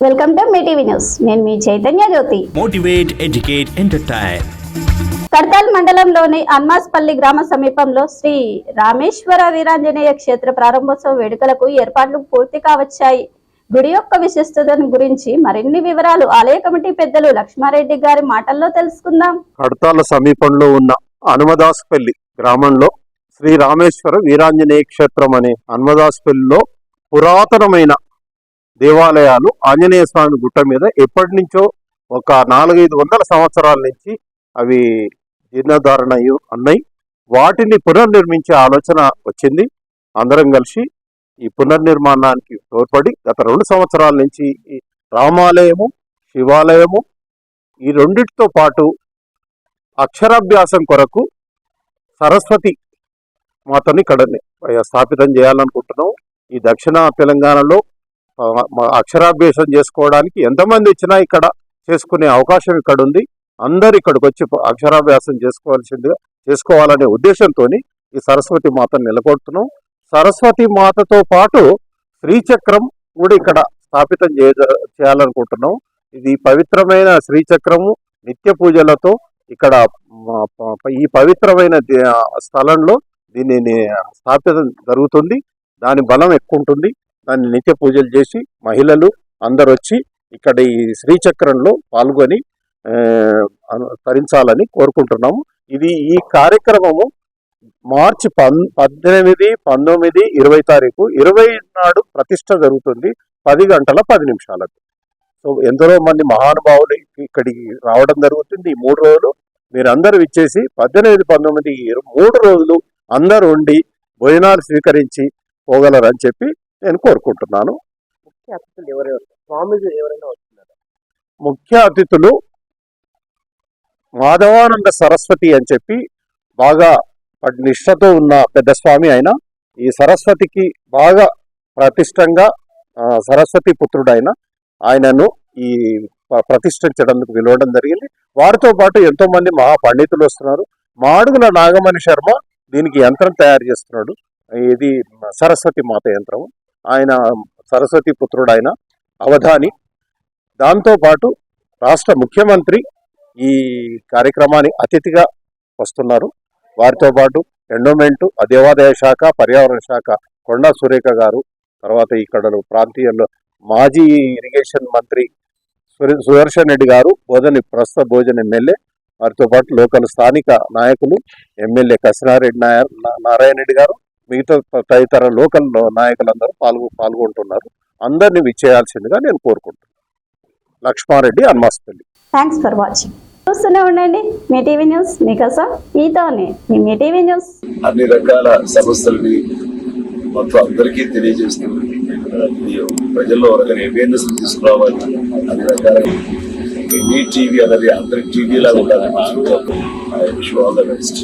Welcome to మీ TV news. నేను మీ చైతన్య జ్యోతి. Motivate, educate, entertain. కడతాల్ మండలంలోని అన్మాస్పల్లి గ్రామ సమీపంలో శ్రీ రామేశ్వర వీరాంజనేయ క్షేత్ర ప్రారంభోత్సవ వేడుకలకు ఏర్పాట్లు పూర్తి కావచ్చాయి. గుడి యొక్క విశిష్టతను గురించి మరిన్ని వివరాలు ఆలయ కమిటీ పెద్దలు లక్ష్మారెడ్డి గారి మాటల్లో తెలుసుకుందాం. కడతాల సమీపంలో ఉన్న హనుమదాస్పల్లి గ్రామంలో శ్రీ రామేశ్వర వీరాంజనేయ క్షేత్రం అనే హనుమదాస్పల్లిలో పురాతనమైన దేవాలయాలు ఆంజనేయ స్వామి గుట్ట మీద ఎప్పటి నుంచో ఒక నాలుగైదు వందల సంవత్సరాల నుంచి అవి జీర్ణోద్ధారణ అన్నాయి ఉన్నాయి వాటిని పునర్నిర్మించే ఆలోచన వచ్చింది. అందరం కలిసి ఈ పునర్నిర్మాణానికి తోడ్పడి గత రెండు సంవత్సరాల నుంచి ఈ రామాలయము శివాలయము ఈ రెండిటితో పాటు అక్షరాభ్యాసం కొరకు సరస్వతి మాతని ఇక్కడ స్థాపితం చేయాలనుకుంటున్నాం ఈ దక్షిణ తెలంగాణలో అక్షరాభ్యాసం చేసుకోవడానికి ఎంతమంది ఇచ్చినా ఇక్కడ చేసుకునే అవకాశం ఇక్కడ ఉంది అందరు ఇక్కడికి వచ్చి అక్షరాభ్యాసం చేసుకోవాల్సిందిగా చేసుకోవాలనే ఉద్దేశంతో ఈ సరస్వతి మాతను నెలకొల్పుతున్నాం. సరస్వతి మాతతో పాటు శ్రీచక్రం కూడా ఇక్కడ స్థాపితం చేయ చేయాలనుకుంటున్నాం. ఇది పవిత్రమైన శ్రీచక్రము నిత్య పూజలతో ఇక్కడ ఈ పవిత్రమైన స్థలంలో దీనిని స్థాపితం జరుగుతుంది. దాని బలం ఎక్కువ ఉంటుంది. దాన్ని నిత్య పూజలు చేసి మహిళలు అందరు వచ్చి ఇక్కడ ఈ శ్రీచక్రంలో పాల్గొని తరించాలని కోరుకుంటున్నాము. ఇది ఈ కార్యక్రమము మార్చి పన్ పద్దెనిమిది పంతొమ్మిది ఇరవై తారీఖు ఇరవై నాడు ప్రతిష్ట జరుగుతుంది. పది గంటల పది నిమిషాలకు. సో ఎందరో మంది మహానుభావులు ఇక్కడికి రావడం జరుగుతుంది. ఈ మూడు రోజులు మీరందరూ ఇచ్చేసి పద్దెనిమిది పంతొమ్మిది మూడు రోజులు అందరూ ఉండి భోజనాలు స్వీకరించి పోగలరని చెప్పి నేను కోరుకుంటున్నాను. ముఖ్య అతిథులు స్వామీజీ ఎవరైనా వస్తున్నారు? ముఖ్య అతిథులు మాధవానంద సరస్వతి అని చెప్పి బాగా నిష్ఠతో ఉన్న పెద్ద స్వామి ఆయన. ఈ సరస్వతికి బాగా ప్రతిష్టంగా సరస్వతి పుత్రుడైన ఆయనను ఈ ప్రతిష్ఠించడానికి పిలవడం జరిగింది. వారితో పాటు ఎంతో మంది మహా పండితులు వస్తున్నారు. మాడుగుల నాగమణి శర్మ దీనికి యంత్రం తయారు చేస్తున్నాడు. ఇది సరస్వతి మాత యంత్రం ఆయన సరస్వతి పుత్రుడైన అవధాని. దాంతోపాటు రాష్ట్ర ముఖ్యమంత్రి ఈ కార్యక్రమాన్ని అతిథిగా వస్తున్నారు. వారితో పాటు ఎండోమెంటు దేవాదాయ శాఖ పర్యావరణ శాఖ కొండా సురేఖ గారు తర్వాత ఇక్కడ ప్రాంతీయంలో మాజీ ఇరిగేషన్ మంత్రి సురే- సుదర్శన్ రెడ్డి గారు బోధని ప్రస్తుత భోజన ఎమ్మెల్యే వారితో పాటు లోకల్ స్థానిక నాయకులు ఎమ్మెల్యే కసినారెడ్డి నారాయణ రెడ్డి గారు మిగతా తదితర లోకల్ నాయకులందరూ పాల్గొ పాల్గొంటున్నారు. అందరినీ విచ్చేయాల్సిందిగా నేను కోరుకుంటున్నాను Lakshmareddy Anmaspalli. Thanks for watching చూస్తూనే ఉండండి. మీ టీవీ న్యూస్ మీకోసం మీతోనే మీ మీ టీవీ న్యూస్. అన్ని రకాల సమస్యలని మొత్తం అందరికీ తెలియజేస్తూ ఇది ప్రజల్లో ఒక అవేర్నెస్ తీసుకురావాలి. అన్ని రకాల మీ టీవీ అనేది అందరి టీవీ లాగా ఉండాలని ఆల్ ద బెస్ట్